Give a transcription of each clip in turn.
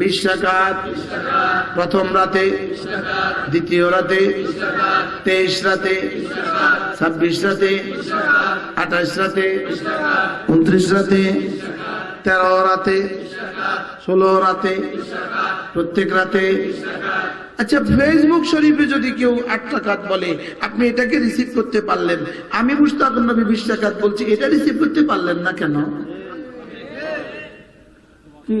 বিশ রাকাত। প্রথম রাতে, দ্বিতীয় রাতে, তেইশ রাতে, ছাব্বিশ রাতে, আঠাশ রাতে, উনত্রিশ রাতে, তেরো রাতে, ষোলো রাতে, প্রত্যেক রাতে। আচ্ছা ফেসবুক শরীফে যদি কেউ আট টাকাত বলে, আপনি এটাকে রিসিভ করতে পারলেন। আমি মুস্তাক নবী বিশ টাকাত বলছি, এটা রিসিভ করতে পারলেন না কেন? কি?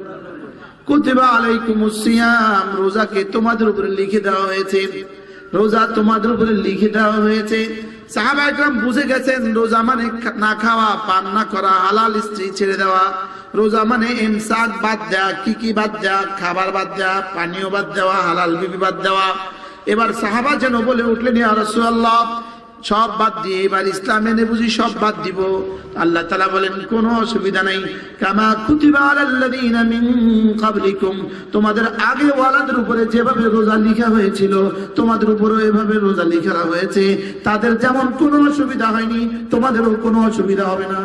কুতিবা আলাইকুমুস সিয়াম, রোজাকে তোমাদের উপরে লিখে দেওয়া হয়েছে। রোজা তোমাদের উপরে লিখে দেওয়া হয়েছে। সাহাবা একরাম বুঝে গেছেন, রোজা মানে না খাওয়া, পান না করা, হালাল স্ত্রী ছেড়ে দেওয়া। রোজা মানে ইমসাক বাদ দেওয়া কি কি বাদ দেওয়া খাবার বাদ দেওয়া পানীয় বাদ দেওয়া, হালাল বিবি বাদ দেওয়া। এবার সাহাবা যেন বলে উঠলেন, ইয়া রাসূলুল্লাহ সব বাদ দিয়ে এবার ইসলাম এনে বুঝি সব বাদ দিব। আল্লাহ তালা বলেন, কোনো অসুবিধা নাই। কামা ক্বাবলিকুম। তোমাদের আগে ওয়ালাদের উপরে যেভাবে রোজা লিখা হয়েছিল, তোমাদের উপরও এভাবে রোজা লিখা হয়েছে। তাদের যেমন কোনো অসুবিধা হয়নি, তোমাদেরও কোনো অসুবিধা হবে না।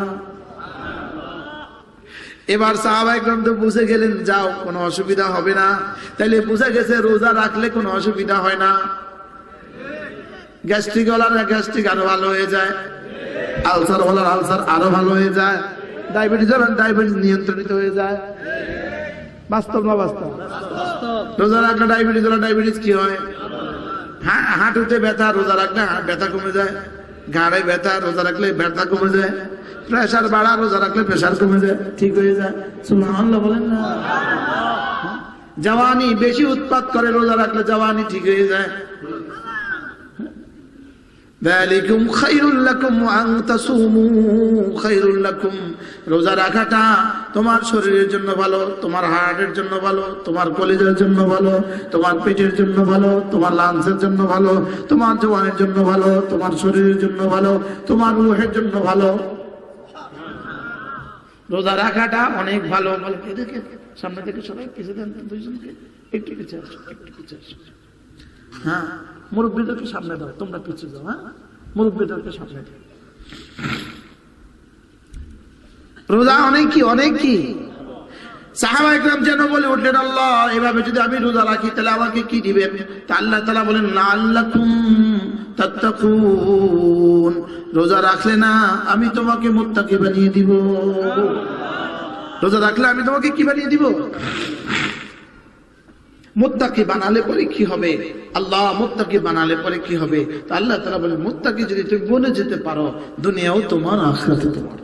এবার সাহাবাই তো বুঝে গেলেন, যাও, কোনো অসুবিধা হবে না। তাইলে বুঝে গেছে, রোজা রাখলে কোনো অসুবিধা হয় না। গ্যাস্ট্রিক ওলার গ্যাস্ট্রিক আরও ভালো হয়ে যায়। আলসার ওলার আলসার আরও ভালো হয়ে যায়। ডায়াবেটিস ওলার ডায়াবেটিস নিয়ন্ত্রিত হয়ে যায়। বাস্তব না বাস্তব? রোজা রাখলে ডায়াবেটিস ওলার ডায়াবেটিস কি হয়? হা- হাঁটুতে ব্যথা, রোজা রাখলে ব্যথা কমে যায়। ঘাড়ে ব্যথা, রোজা রাখলে ব্যথা কমে যায়। প্রেশার বাড়া, রোজা রাখলে প্রেশার কমে যায়। ঠিক হয়ে যায়। সুবহানাল্লাহ বলেন না। জওয়ানি বেশি উৎপাত করে রোজা রাখলে জওয়ানি ঠিক হয়ে যায়। ذلكم خير لكم وأن تصوموا خير لكم রোজা রাখাটা তোমার শরীরের জন্য ভালো তোমার হার্টের জন্য ভালো তোমার কলেজের জন্য ভালো তোমার পেটের জন্য ভালো তোমার লাংসের জন্য ভালো তোমার জওয়ানের জন্য ভালো তোমার শরীরের জন্য ভালো তোমার রুহের জন্য ভালো রোজা রাখাটা অনেক ভালো বলে এদিকে সামনে থেকে সবাই কিছু দেন দুইজনকে একটু পিছিয়ে আসো একটু পিছিয়ে আসো হ্যাঁ মুরব্বীদেরকে সামনে দাও তোমরা পিছিয়ে যাও হ্যাঁ? মুরব্বীদেরকে সামনে দাও। রোজা অনেক কি অনেক কি? সাহাবা একরাম যেন বলে উঠলেন আল্লাহ এভাবে যদি আমি রোজা রাখি তাহলে আমাকে কি দিবেন? তা আল্লাহ তালা বলেন লাল্লাকুম তাত্তাকুন। রোজা রাখলে না আমি তোমাকে মুত্তাকি বানিয়ে দিব। রোজা রাখলে আমি তোমাকে কি বানিয়ে দিব? মুত্তাকি বানালে পরে কি হবে আল্লাহ মুত্তাকি বানালে পরে কি হবে তো আল্লাহ তারা বলে মুত্তাকি যদি তুমি বনে যেতে পারো দুনিয়াও তোমার আখরাতে তোমার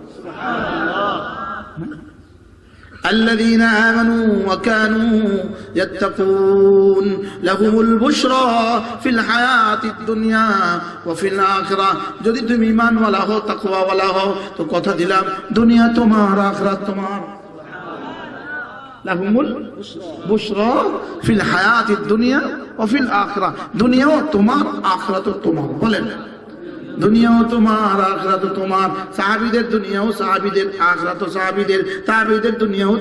الذين آمنوا وكانوا يتقون لهم البشرى في الحياة الدنيا وفي الآخرة যদি তুমি ইমান ওয়ালা হও তাকওয়া ওয়ালা হও তো কথা দিলাম দুনিয়া তোমার আখরাত তোমার লাহুমুল দুনিয়া আখিরা। দুনিয়াও তোমার বলেন। দুনিয়াও তোমার সাহাবিদের দুনিয়াও সাহাবিদের তাবিদের দুনিয়াও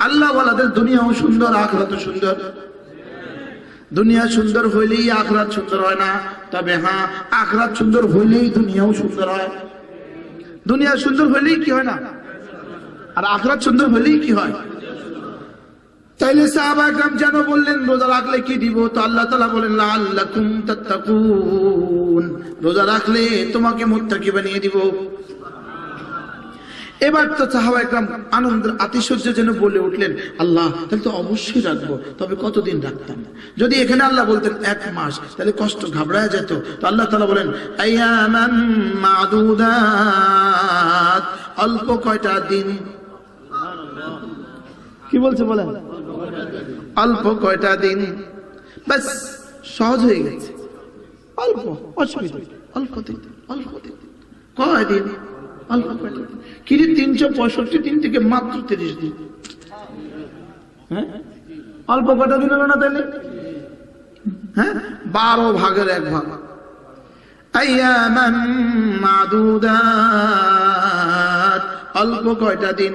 আল্লাহ দুনিয়াও সুন্দর আখরাত সুন্দর। দুনিয়া সুন্দর হইলেই আখরাত সুন্দর হয় না। তবে হ্যাঁ আখরাত সুন্দর হইলেই দুনিয়াও সুন্দর হয়। দুনিয়া সুন্দর হইলেই কি হয় না? আর আখরাত সুন্দর হলেই কি হয়? তাইলে সাহাবা একরাম যেন বললেন, রোজা রাখলে কি দিব? তো আল্লাহ তালা বলেন রোজা রাখলে তোমাকে মুত্তাকি বানিয়ে দিব। এবার তো সাহাবা একরাম আনন্দ যেন বলে উঠলেন, আল্লাহ, তাহলে তো অবশ্যই রাখব, তবে কতদিন রাখতাম? যদি এখানে আল্লাহ বলতেন এক মাস, তাহলে কষ্ট ঘাবড়ায় যেত। তো আল্লাহ তালা বলেন আইয়ামান অল্প কয়টা দিন কি বলছে বলেন? অল্প কয়টা দিন। বাস সহজ হয়ে গেছে। অল্প, অসুবিধা অল্প দিন অল্প দিন। কয়দিন? অল্প কয়টা দিন। কিরে, তিনশো পঁয়ষট্টি দিন থেকে মাত্র তিরিশ দিন। হ্যাঁ? অল্প কটা দিন হলো না তাহলে হ্যাঁ? বারো ভাগের এক ভাগ। অল্প কয়টা দিন।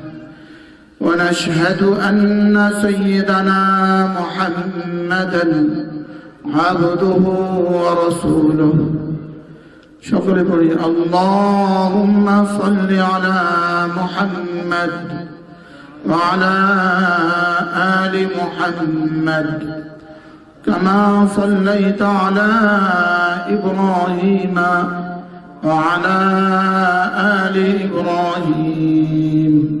ونشهد أن سيدنا محمدا عبده ورسوله. شكر اللهم صل على محمد وعلى آل محمد. كما صليت على إبراهيم وعلى آل إبراهيم.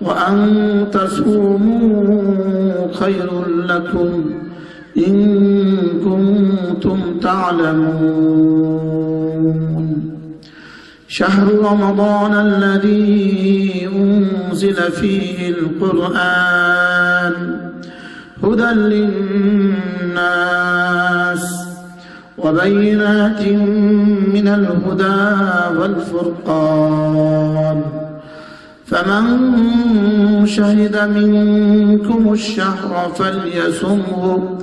وأن تصوموا خير لكم إن كنتم تعلمون. شهر رمضان الذي أنزل فيه القرآن هدى للناس وبينات من الهدى والفرقان. فمن شهد منكم الشهر فليصمه.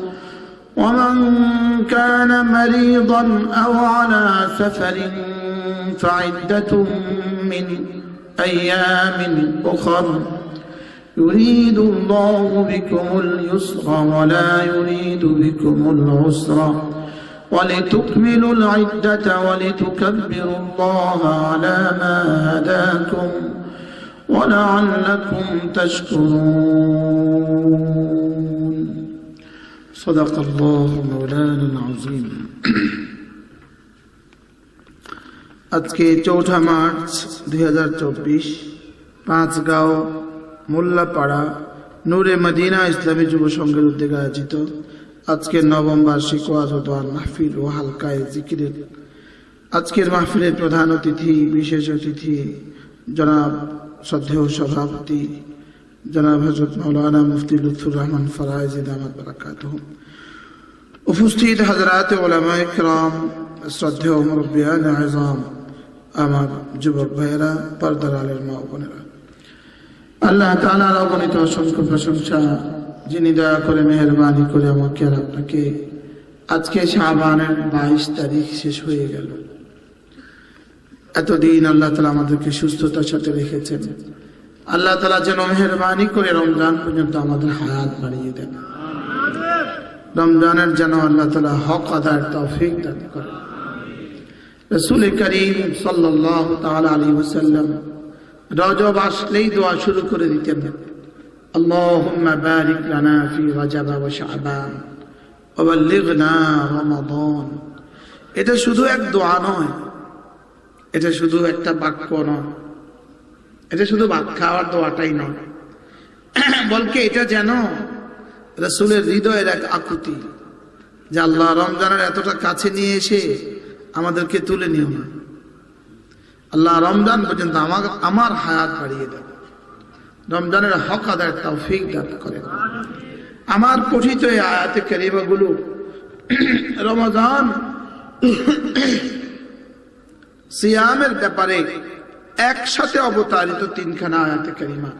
ومن كان مريضا أو على سفر فعدة من أيام أخر. يريد الله بكم اليسر ولا يريد بكم العسر. ولتكملوا العدة ولتكبروا الله على ما هداكم. ولعلكم تشكرون صدق الله مولانا العظيم আজকে চৌঠা মার্চ দুই হাজার চব্বিশ পাঁচগাঁও মোল্লাপাড়া নূরে মদিনা ইসলামী যুব সংঘের উদ্যোগে আয়োজিত আজকের নবম বার্ষিক ওয়াজ ও দোয়ার মাহফিল ও হালকায় জিকিরের আজকের মাহফিলের প্রধান অতিথি বিশেষ অতিথি জনাব শ্রদ্ধেয় সভাপতি জনাব হজরত মৌলানা মুফতি লুৎফুর রহমান ফরাইজি, দামাত বারাকাতুহ উপস্থিত হাজরাত ওলামা ইকরাম শ্রদ্ধেয় মুরব্বিয়ান আজম আমার যুবক ভাইয়েরা, পর্দার আলের মা বোনেরা। আল্লাহ তাআলার অগণিত অসংখ্য প্রশংসা, যিনি দয়া করে মেহরবানি করে আমাকে আর আপনাকে, আজকে শাহবানের বাইশ তারিখ শেষ হয়ে গেল। এতদিন আল্লাহ তালা আমাদেরকে সুস্থতার সাথে রেখেছেন আল্লাহ তালা যেন মেহরবানি করে রমজান পর্যন্ত আমাদের হায়াত বাড়িয়ে দেন রমজানের যেন আল্লাহ তালা হক আদায়ের তৌফিক দান করে রসুল করিম সাল্লাহ তাআলা আলী ওসাল্লাম রজব আসলেই দোয়া শুরু করে দিতেন اللهم بارك لنا في رجب وشعبان وبلغنا رمضان এটা শুধু এক দোয়া নয় এটা শুধু একটা বাক্য নয়। এটা শুধু ভাত খাওয়ার দোয়াটাই নয়। বলকে এটা যেন রসুলের হৃদয়ের এক আকুতি, যে আল্লাহ রমজানের এতটা কাছে নিয়ে এসে আমাদেরকে তুলে নিও না। আল্লাহ রমজান পর্যন্ত আমার আমার হায়াত বাড়িয়ে দেন রমজানের হক আদায় তৌফিক দান করেন আমার পঠিত এই আয়াতে কারিমাগুলো রমজান সিয়ামের ব্যাপারে একসাথে অবতারিত তিনখানা আয়াতে কারিমা।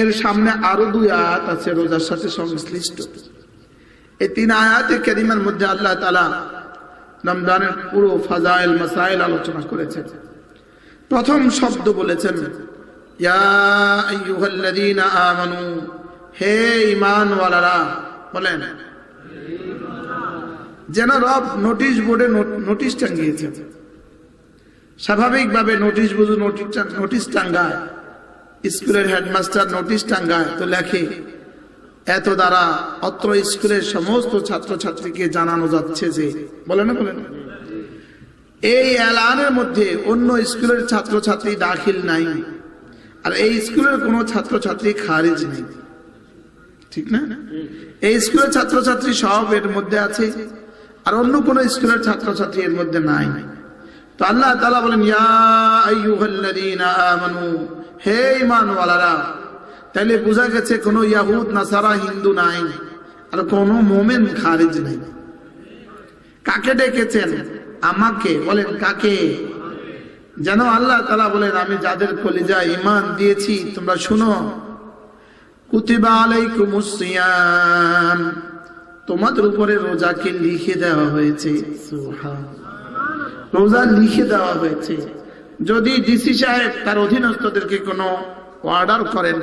এর সামনে আরও দুই আয়াত আছে, রোজার সাথে সংশ্লিষ্ট। এই তিন আয়াতে কারিমার মধ্যে আল্লাহ তালা রমজানের পুরো ফাজাইল, মাসাইল আলোচনা করেছেন। প্রথম শব্দ বলেছেন আমানু হে ঈমানওয়ালারা, বলেন, যেন রব নোটিশ বোর্ডে নোটিশ টাঙ্গিয়েছেন স্বাভাবিকভাবে নোটিশ বুঝু নোটিশ টাঙ্গায় স্কুলের হেডমাস্টার নোটিশ টাঙ্গায় তো লেখে। এত দ্বারা অত্র স্কুলের সমস্ত ছাত্রছাত্রীকে জানানো যাচ্ছে যে, বলে না বলেন এই এলানের মধ্যে অন্য স্কুলের ছাত্রছাত্রী দাখিল নাই। আর এই স্কুলের কোনো ছাত্রছাত্রী খারিজ নেই। ঠিক না? এই স্কুলের ছাত্রছাত্রী সব এর মধ্যে আছে, আর অন্য কোনো স্কুলের ছাত্রছাত্রী এর মধ্যে নাই নাই। তো আল্লাহ তালা বলেন আমানু, হে ঈমানওয়ালারা তাহলে বোঝা গেছে কোনো ইয়াহুদ, নাসারা, হিন্দু নাই আর কোনো মোমেন খারিজ নাই। কাকে ডেকেছেন? আমাকে। বলেন, কাকে? যেন আল্লাহ তালা বলেন, আমি যাদের কলিজা ইমান দিয়েছি, তোমরা শুনো। তোমাদের উপরে রোজাকে লিখে দেওয়া হয়েছে। রোজা লিখে দেওয়া হয়েছে। যদি ডিসি সাহেব তার অধীনস্থদেরকে কোনো অর্ডার করেন,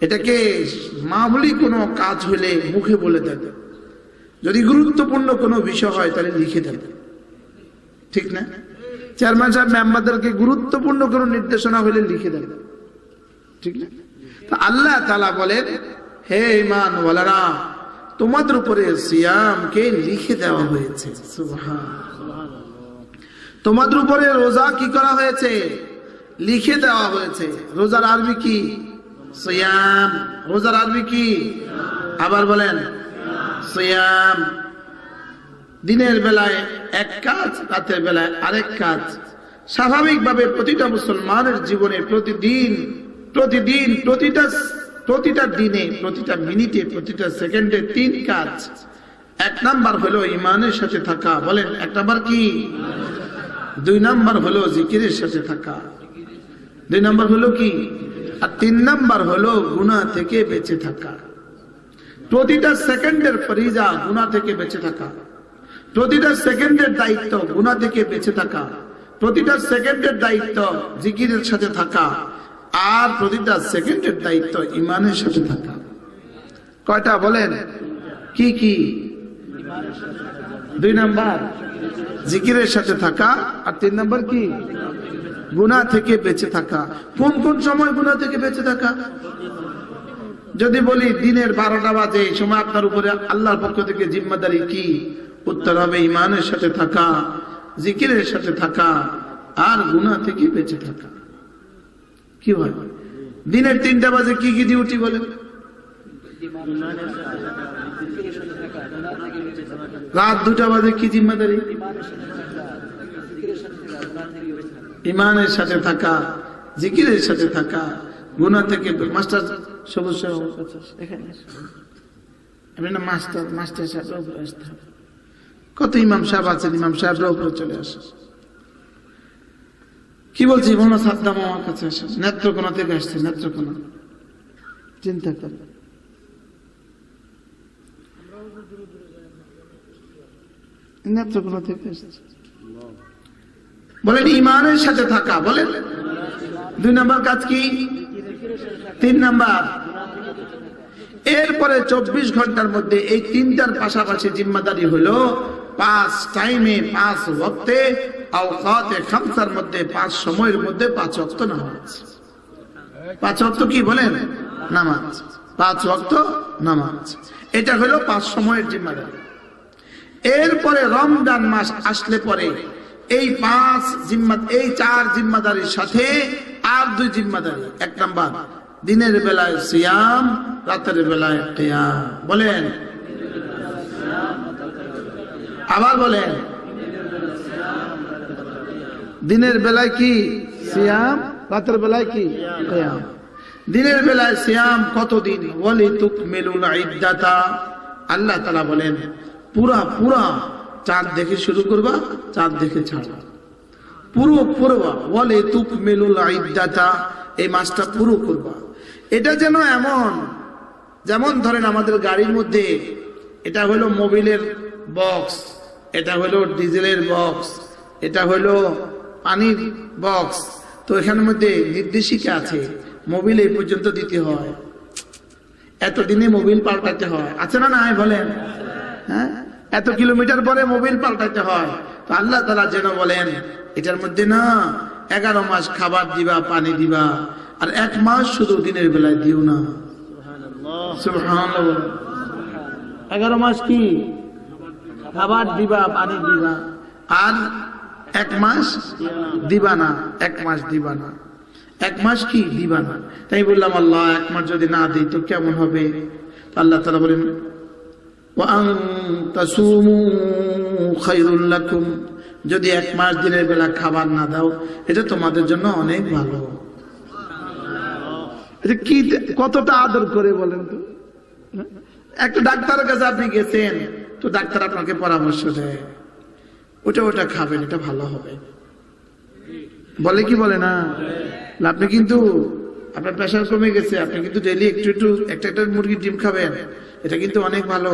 এটাকে মামুলি কোনো কাজ হলে মুখে বলে দেন। যদি গুরুত্বপূর্ণ কোনো বিষয় হয়, তাহলে লিখে দেন। ঠিক না? চেয়ারম্যান সাহেব, মেম্বারদেরকে গুরুত্বপূর্ণ কোনো নির্দেশনা হলে লিখে দেন। ঠিক না? আল্লাহ তালা বলেন, হে ইমান ওয়ালারা তোমাদের উপরে সিয়ামকে লিখে দেওয়া হয়েছে। তোমাদের উপরে রোজা কি করা হয়েছে? লিখে দেওয়া হয়েছে। রোজার আরবি কি? সিয়াম। রোজার আরবি কি? আবার বলেন। সিয়াম। দিনের বেলায় এক কাজ, রাতের বেলায় আরেক কাজ। স্বাভাবিকভাবে প্রতিটা মুসলমানের জীবনে প্রতিদিন প্রতিদিন, প্রতিটা প্রতিটা দিনে, প্রতিটা মিনিটে, প্রতিটা সেকেন্ডে তিন কাজ। এক নাম্বার হলো ইমানের সাথে থাকা। বলেন, এক নাম্বার কি? দুই নাম্বার হলো জিকিরের সাথে থাকা। দুই নাম্বার হলো কি? আর তিন নাম্বার হলো গুণা থেকে বেঁচে থাকা। প্রতিটা সেকেন্ডের ফরিজা গুণা থেকে বেঁচে থাকা। প্রতিটা সেকেন্ডের দায়িত্ব গুণা থেকে বেঁচে থাকা। প্রতিটা সেকেন্ডের দায়িত্ব জিকিরের সাথে থাকা। আর প্রতিটা সেকেন্ডের দায়িত্ব ইমানের সাথে থাকা। কয়টা বলেন? কি কি? দুই নাম্বার। জিকিরের সাথে থাকা, আর তিন নম্বর কি? গুণা থেকে বেঁচে থাকা। কোন কোন সময় গুণা থেকে বেঁচে থাকা? যদি বলি দিনের বারোটা বাজে, এই সময় আপনার উপরে আল্লাহর পক্ষ থেকে জিম্মাদারি কি? উত্তর হবে ইমানের সাথে থাকা, জিকিরের সাথে থাকা, আর গুণা থেকে বেঁচে থাকা। কি হয়? দিনের তিনটা বাজে কি কি ডিউটি বলে রাত দুটা বাজে, কি জিম্মাদারি? ইমানের সাথে থাকা, জিকিরের সাথে থাকা গুনা থেকে মাস্টার সবুজ। আপনি না, মাস্টার মাস্টার সাহেবের উপরে আসতে হবে। কত ইমাম সাহেব আছেন, ইমাম সাহেবরা উপরে চলে আসে কি বলছি মনে সাদ্দাম আমার কাছে আসে নেত্রকোনা থেকে আসছে নেত্রকোনা। চিন্তা করে বলেন, ইমানের সাথে থাকা, বলেন। দুই নাম্বার কাজ কি? তিন নাম্বার। এরপরে চব্বিশ ঘণ্টার মধ্যে এই তিনটার পাশাপাশি জিম্মাদারি হলো পাঁচ টাইমে পাঁচ আওকাতে খামসার মধ্যে পাঁচ সময়ের মধ্যে পাঁচ ওয়াক্ত নামাজ। পাঁচ ওয়াক্ত কি বলেন? নামাজ। পাঁচ ওয়াক্ত নামাজ। এটা হলো পাঁচ সময়ের জিম্মাদারি। এরপরে রমজান মাস আসলে পরে এই পাঁচ জিম্মা, এই চার জিম্মাদারির সাথে আর দুই জিম্মাদারি। এক নাম্বার, দিনের বেলায় সিয়াম, রাতের বেলায় কিয়াম। বলেন। আবার বলেন। দিনের বেলায় কি? সিয়াম, রাতের বেলায় কি? কিয়াম। দিনের বেলায় সিয়াম কতদিন? ওয়ালি তুকমিলুল ইদ্দাতা। আল্লাহ তালা বলেন পুরা পুরা চাঁদ দেখে শুরু করবা, চাঁদ দেখে ছাড়বা। পুরো করবা ওয়ালে তুকমিলুল ইদ্দাতা এই মাছটা পুরো করবা এটা যেন এমন, যেমন ধরেন আমাদের গাড়ির মধ্যে, এটা হলো মোবিলের বক্স, এটা হলো ডিজেলের বক্স, এটা হলো পানির বক্স। তো এখানের মধ্যে নির্দেশিকা আছে, মোবিল এই পর্যন্ত দিতে হয়। এতদিনে মোবিল পাল্টাতে হয়। আছে না নাই বলেন? হ্যাঁ? এত কিলোমিটার পরে মোবিল পাল্টাতে হয়। তো আল্লাহ তালা যেন বলেন এটার মধ্যে না এগারো মাস খাবার দিবা পানি দিবা আর এক মাস শুধু দিনের বেলায় দিও না। এগারো মাস কি? খাবার দিবা পানি দিবা আর এক মাস দিবা না এক মাস দিবা না। এক মাস কি? দিবা না। তাই বললাম আল্লাহ এক মাস যদি না দিই তো কেমন হবে? আল্লাহ তালা বলেন ওয়াং তাসুমু যদি এক মাস দিনের বেলা খাবার না দাও, এটা তোমাদের জন্য অনেক ভালো। কি কতটা আদর করে বলেন তো? একটা ডাক্তারের কাছে আপনি গেছেন, তো ডাক্তার আপনাকে পরামর্শ দেয়। ওটা ওটা খাবেন, এটা ভালো হবে। বলে কি বলে না? আপনি কিন্তু আপনার প্রেশার কমে গেছে, আপনি কিন্তু ডেলি একটু একটু একটা একটা মুরগির ডিম খাবেন, এটা কিন্তু অনেক ভালো।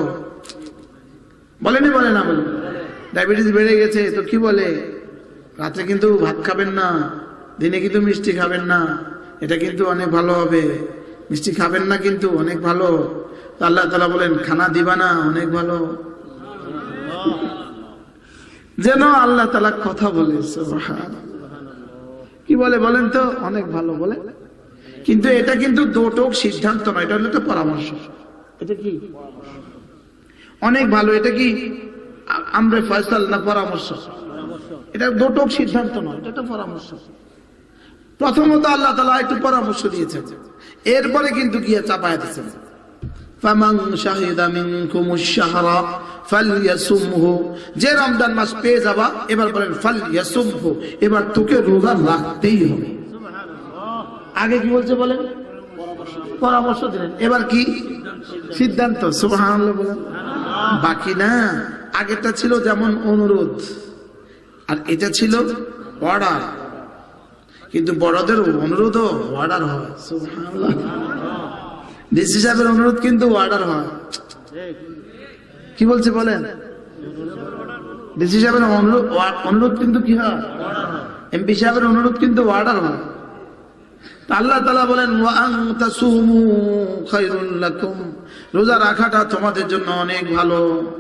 বলেনি, বলে না, বলে। ডায়াবেটিস বেড়ে গেছে, তো কি বলে? রাতে কিন্তু ভাত খাবেন না, দিনে কিন্তু মিষ্টি খাবেন না, এটা কিন্তু অনেক ভালো হবে। মিষ্টি খাবেন না কিন্তু অনেক ভালো। আল্লাহ তালা বলেন, খানা দিবা না, অনেক ভালো। যেন আল্লাহ তালা কথা বলে। কি বলে বলেন তো? অনেক ভালো, বলে। কিন্তু এটা কিন্তু দোটক সিদ্ধান্ত নয়, এটা হলো একটা পরামর্শ। এটা কি? অনেক ভালো, এটা কি? আমরে ফয়সাল না পরামর্শ? এটা দোটক সিদ্ধান্ত নয়, এটা একটা পরামর্শ। প্রথমত আল্লাহ তালা একটু পরামর্শ দিয়েছেন। এরপরে কিন্তু গিয়ে চাপায় দিচ্ছেন যে রমজান মাস পেয়ে যাবা, এবার বলেন ফালইয়াসুমহু, এবার তোকে রোজা রাখতেই হবে। আগে কি বলছে বলেন? পরামর্শ দিলেন। এবার কি? সিদ্ধান্ত বাকি না, আগেরটা ছিল যেমন অনুরোধ। আর এটা ছিল অর্ডার। কিন্তু বড়দের অনুরোধও অর্ডার হয় ডিসি সাহেবের অনুরোধ কিন্তু অর্ডার হয়। কি বলছে বলেন? ডিসি সাহেবের অনুরোধ অনুরোধ কিন্তু কি হয়? এমপি সাহেবের অনুরোধ কিন্তু অর্ডার হয়। আল্লাহ তালা বলেন, "ওয়া আন তাসুমু খায়রুল রোজা রাখাটা তোমাদের জন্য অনেক ভালো।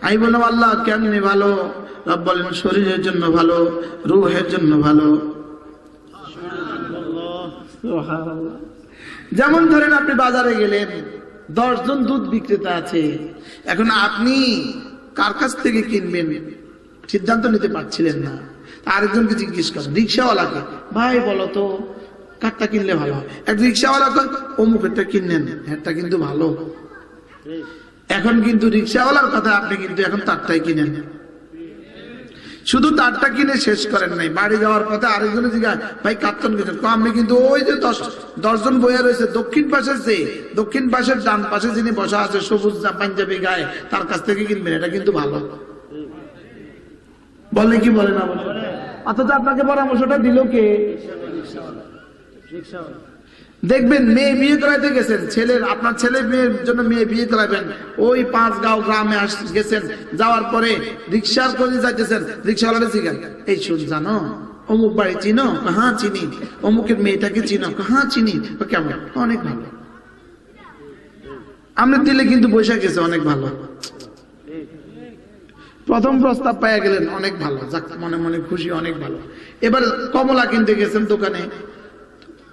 আমি বললাম, আল্লাহ কেমনি ভালো? রব বলেন, শরীরের জন্য ভালো, রুহের জন্য ভালো। যেমন ধরেন আপনি বাজারে গেলেন দশজন দুধ বিক্রেতা আছে। এখন আপনি কার কাছ থেকে কিনবেন? সিদ্ধান্ত নিতে পারছিলেন না। আরেকজনকে জিজ্ঞেস করেন, রিক্সাওয়ালাকে? ভাই, বলো তো। কারটা কিনলে ভালো এক রিক্সাওয়ালা কয় অমুকেরটা কিনলেন হ্যাঁটা কিন্তু ভালো। এখন কিন্তু রিক্সাওয়ালার কথা আপনি কিন্তু এখন তারটাই কিনেন। শুধু তারটা কিনে শেষ করেন নাই, বাড়ি যাওয়ার পথে আরেকজনে জিজ্ঞাসা ভাই কাপ্তান গেছেন আমি কিন্তু ওই যে দশ, দশজন বইয়া রয়েছে, দক্ষিণ পাশের যে, দক্ষিণ পাশের ডান পাশে যিনি বসা আছে, সবুজ পাঞ্জাবি গায়ে, তার কাছ থেকে কিনবেন, এটা কিন্তু ভালো। বলে কি বলে না বলে? অথচ আপনাকে পরামর্শটা দিল কে? দেখবেন মেয়ে বিয়ে করাইতে গেছেন, ছেলের, আপনার ছেলে মেয়ের জন্য মেয়ে বিয়ে করাবেন ওই পাঁচ গাঁও গ্রামে গেছেন, যাওয়ার পরে রিক্সার করে যাইতেছেন রিক্সাওয়ালা জিজ্ঞান, এই শুন জানো, অমুক বাড়ি চিনো? হ্যাঁ চিনি। অমুকের মেয়েটাকে চিনো? হ্যাঁ চিনি। কেমন? অনেক ভালো। আমরা দিলে কিন্তু বৈশাখ গেছে, অনেক ভালো। প্রথম প্রস্তাব পাইয়া গেলেন, অনেক ভালো, যাক, মনে মনে খুশি, অনেক ভালো। এবার কমলা কিনতে গেছেন দোকানে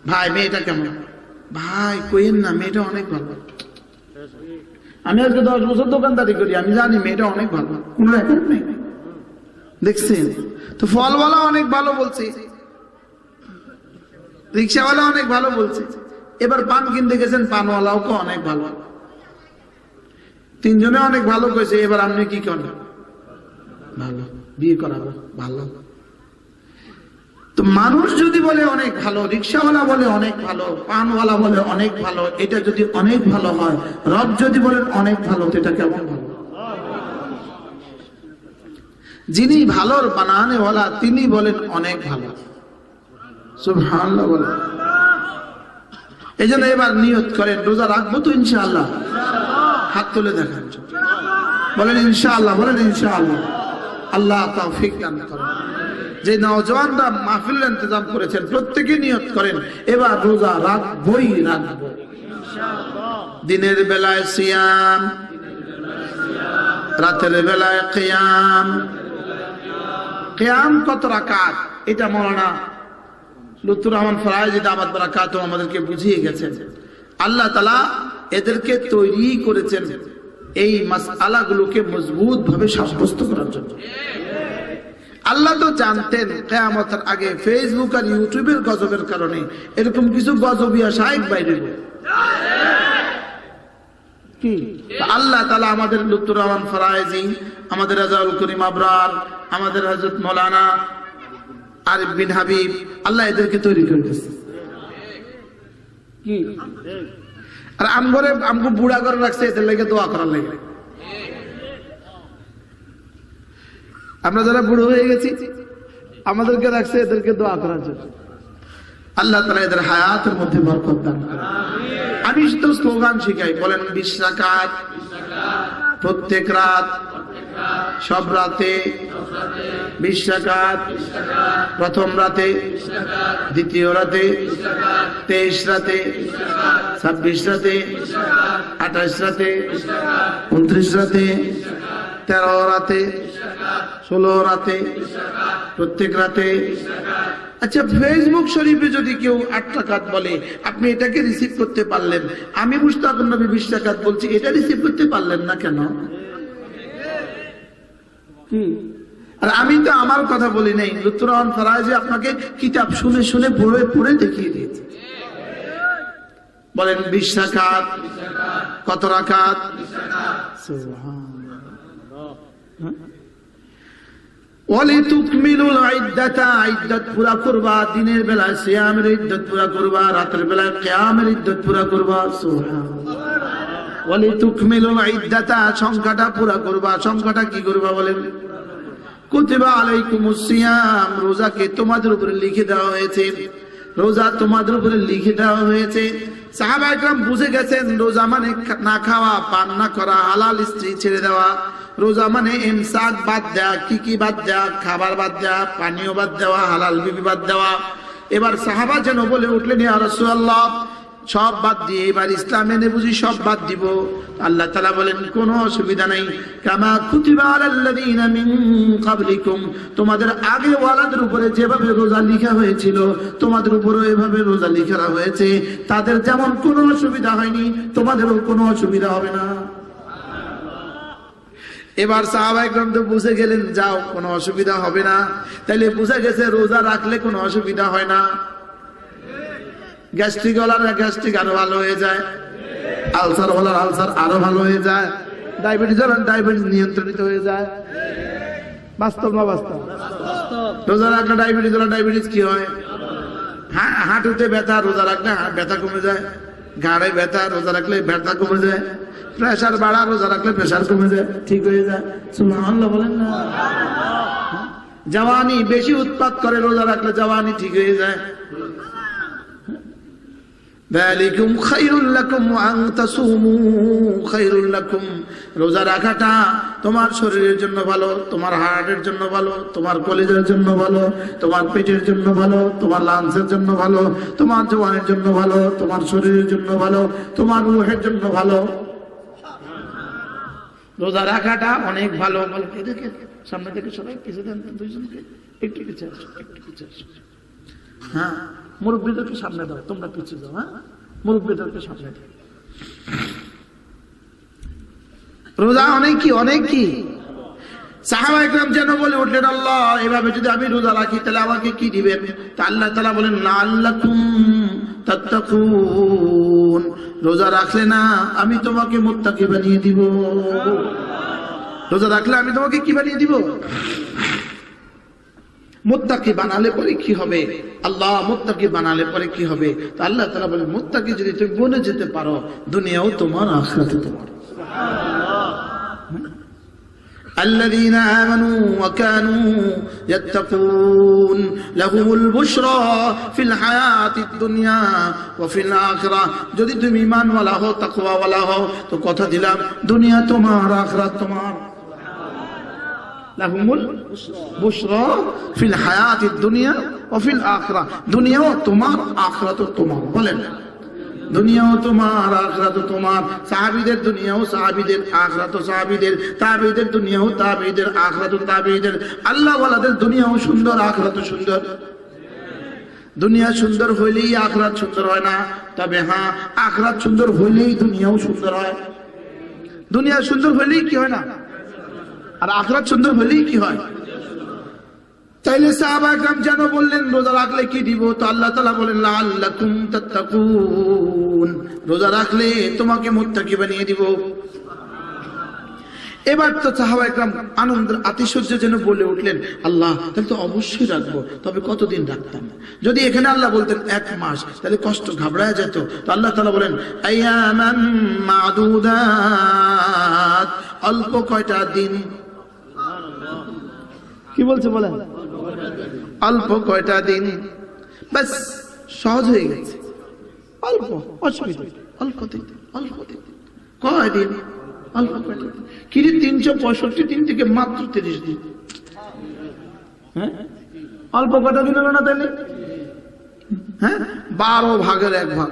ভাই, মেয়েটা কেমন? ভাই, কইেন না, মেয়েটা অনেক ভালো। আমি আজকে দশ বছর দোকানদারি করি, আমি জানি মেয়েটা অনেক ভালো। কোন রেকর্ড নেই। দেখছেন? তো ফলওয়ালা অনেক ভালো বলছে। রিক্সাওয়ালা অনেক ভালো বলছে। এবার পান কিনতে গেছেন, পানওয়ালাও তো অনেক ভালো। তিনজনে অনেক ভালো করেছে এবার আপনি কি করেন? ভালো। বিয়ে করাবো, ভালো। তো মানুষ যদি বলে অনেক ভালো, রিক্সাওয়ালা বলে অনেক ভালো, পানওয়ালা বলে অনেক ভালো, এটা যদি অনেক ভালো হয় রব যদি বলেন অনেক ভালো, তো এটা কেমন ভালো যিনি ভালোর বানানেওয়ালা, তিনি বলেন অনেক ভালো। বলেন। এই জন্য এবার নিয়ত করেন, রোজা রাখব তো ইনশাআল্লাহ। হাত তুলে দেখান। বলেন ইনশাআল্লাহ বলেন ইনশাআল্লাহ। আল্লাহ তৌফিক দান করেন। যে নওজওয়ানরা মাহফিলের ইন্তজাম করেছেন, প্রত্যেকে নিয়ত করেন, এবার রোজা রাখবই রাখব। দিনের বেলায় সিয়াম, রাতের বেলায় কিয়াম। কিয়াম কত রাকাত? এটা মৌলানা লুতুর রহমান ফরাইজি দাবাত বারাকাত আমাদেরকে বুঝিয়ে গেছেন। আল্লাহ তালা এদেরকে তৈরি করেছেন এই মাসআলাগুলোকে মজবুত ভাবে সাব্যস্ত করার জন্য। আল্লাহ তো জানতেন কেয়ামতের আগে ফেসবুক আর ইউটিউবের গজবের কারণে এরকম কিছু গজবিয়া সাহেব বাইরে আল্লাহ তালা আমাদের লুত্তুর রহমান ফরাইজি, আমাদের রাজাউল করিম আবরার, আমাদের হজরত মৌলানা আরিফ বিন হাবিব, আল্লাহ এদেরকে তৈরি করে কি? আর আমগরে আমগো বুড়া করে রাখছে, এদের লেগে দোয়া করার লেগে। আমরা যারা বুড়ো হয়ে গেছি, আমাদেরকে রাখছে, এদেরকে দোয়া করার জন্য। আল্লাহ তালা এদের হায়াতের মধ্যে বরকত দান করে আমি তো স্লোগান শিখাই, বলেন বিশ রাকাত, প্রত্যেক রাত, সব রাতে, বিশ রাকাত, প্রথম রাতে, দ্বিতীয় রাতে, তেইশ রাতে, ছাব্বিশ রাতে, আঠাশ রাতে, উনত্রিশ রাতে, তেরো রাতে ষোলো রাতে, প্রত্যেক রাতে। আচ্ছা ফেসবুক শরীফে যদি কেউ আট টাকাত বলে, আপনি এটাকে রিসিভ করতে পারলেন। আমি মুস্তাক নবী বিশ টাকাত বলছি, এটা রিসিভ করতে পারলেন না কেন? আর আমি তো আমার কথা বলি নাই। লুতুর রহমান ফরাজি আপনাকে কিতাব শুনে শুনে পড়ে পড়ে দেখিয়ে দিয়েছে। বলেন, বিশ রাকাত, কত ইদ্দত পুরা করবা, দিনের বেলায় করবা, রাতের বেলায় করবা পুরা করবা কি করবা বলেন? কুতিবা আলাইকুমুস সিয়াম, রোজাকে তোমাদের উপরে লিখে দেওয়া হয়েছে। রোজা তোমাদের উপরে লিখে দেওয়া হয়েছে। সাহাবা একরাম বুঝে গেছেন, রোজা মানে না খাওয়া, পান না করা, হালাল স্ত্রী ছেড়ে দেওয়া। রোজা মানে ইমসাক বাদ দেওয়া কি কি বাদ দেওয়া খাবার বাদ দেওয়া পানীয় বাদ দেওয়া, হালাল বিবি বাদ দেওয়া। এবার সাহাবা যেন বলে উঠলেন রাসূলুল্লাহ, সব বাদ দিয়ে এবার ইসলাম এনে বুঝি সব বাদ দিব। আল্লাহ তালা বলেন, কোনো অসুবিধা নাই। কামা ক্বাবলিকুম, তোমাদের আগে ওয়ালাদের উপরে যেভাবে রোজা লিখা হয়েছিল, তোমাদের উপরও এভাবে রোজা লিখা হয়েছে। তাদের যেমন কোনো অসুবিধা হয়নি, তোমাদেরও কোনো অসুবিধা হবে না। এবার সাহাবাই তো বুঝে গেলেন, যাও, কোনো অসুবিধা হবে না। তাইলে বুঝে গেছে, রোজা রাখলে কোনো অসুবিধা হয় না। গ্যাস্ট্রিক ওলার গ্যাস্ট্রিক আরও ভালো হয়ে যায়। আলসার ওলার আলসার আরও ভালো হয়ে যায়। ডায়াবেটিস ওলার ডায়াবেটিস নিয়ন্ত্রিত হয়ে যায়। বাস্তব না বাস্তব? রোজা রাখলে ডায়াবেটিস হলে ডায়াবেটিস কি হয়? হাঁটুতে ব্যথা, রোজা রাখলে ব্যথা কমে যায়। ঘাড়ে ব্যথা, রোজা রাখলে ব্যথা কমে যায়। প্রেশার বাড়া রোজা রাখলে প্রেশার কমে যায় ঠিক হয়ে যায় সুবহানাল্লাহ বলেন না জওয়ানি বেশি উৎপাত করে রোজা রাখলে জওয়ানি ঠিক হয়ে যায় ذلكم خير لكم وأن تصوموا خير لكم রোজা রাখাটা তোমার শরীরের জন্য ভালো তোমার হার্টের জন্য ভালো তোমার কলেজের জন্য ভালো তোমার পেটের জন্য ভালো তোমার লাংসের জন্য ভালো তোমার জওয়ানের জন্য ভালো তোমার শরীরের জন্য ভালো তোমার রুহের জন্য ভালো রোজা রাখাটা অনেক ভালো। সামনে থেকে সবাই কিছু দেন দুইজনকে একটু পিছিয়ে আসো একটু পিছিয়ে আসো। হ্যাঁ মুরব্বীদেরকে সামনে দাও, তোমরা পিছিয়ে দাও হ্যাঁ? মুরব্বীদেরকে সামনে দাও। রোজা অনেক কি অনেক কি? আমি তোমাকে মুত্তাকি বানিয়ে দিব। রোজা রাখলে আমি তোমাকে কি বানিয়ে দিব? মুত্তাকি বানালে পরে কি হবে? আল্লাহ, মুত্তাকি বানালে পরে কি হবে? তো আল্লাহ তালা বলে মুত্তাকি যদি তুমি বনে যেতে পারো, দুনিয়াও তোমার আখরাতে তোমার। الذين آمنوا وكانوا يتقون لهم البشرى في الحياة الدنيا وفي الآخرة যদি তুমি ইমান ওয়ালা হো তাকওয়া ওয়ালা হো তো কথা দিলাম দুনিয়া তোমার আখরাত তোমার লাহুমুল বুশরা ফিল হায়াতিদ দুনিয়া ও ফিল আখরা দুনিয়াও তোমার আখরাতও তোমার বলেন দুনিয়াও তোমার আখরাত তোমার। সাহাবিদের দুনিয়াও সাহাবিদের আখরাত সাহাবিদের। তাবিদের দুনিয়াও তাবিদের আখরাত তাবিদের আল্লাহ ওয়ালাদের দুনিয়াও সুন্দর আখরাত সুন্দর। দুনিয়া সুন্দর হইলেই আখরাত সুন্দর হয় না। তবে হ্যাঁ আখরাত সুন্দর হইলেই দুনিয়াও সুন্দর হয়। দুনিয়া সুন্দর হইলেই কি হয় না? আর আখরাত সুন্দর হলেই কি হয়? তাইলে সাহাবা একরাম যেন বললেন, রোজা রাখলে কি দিব? তো আল্লাহ তালা বলেন লাল্লাকুম তাত্তাকুন। রোজা রাখলে তোমাকে মুত্তাকি বানিয়ে দিব। এবার তো সাহাবা একরাম আনন্দের আতিশয্য যেন বলে উঠলেন, আল্লাহ, তাহলে তো অবশ্যই রাখব, তবে কতদিন রাখতাম? যদি এখানে আল্লাহ বলতেন এক মাস, তাহলে কষ্ট ঘাবড়ায় যেত। তো আল্লাহ তালা বলেন অল্প কয়টা দিন। কি বলছে বলেন? অল্প কয়টা দিন। সহজ হয়ে গেছে। অল্প অল্প দিন অল্প দিন। কয়দিন? অল্প কয়টা দিন। তিনশো পঁয়ষট্টি দিন থেকে মাত্র তিরিশ দিন। হ্যাঁ? অল্প দিন হলো না তাহলে হ্যাঁ? বারো ভাগের এক ভাগ।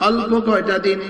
অল্প কয়টা দিন।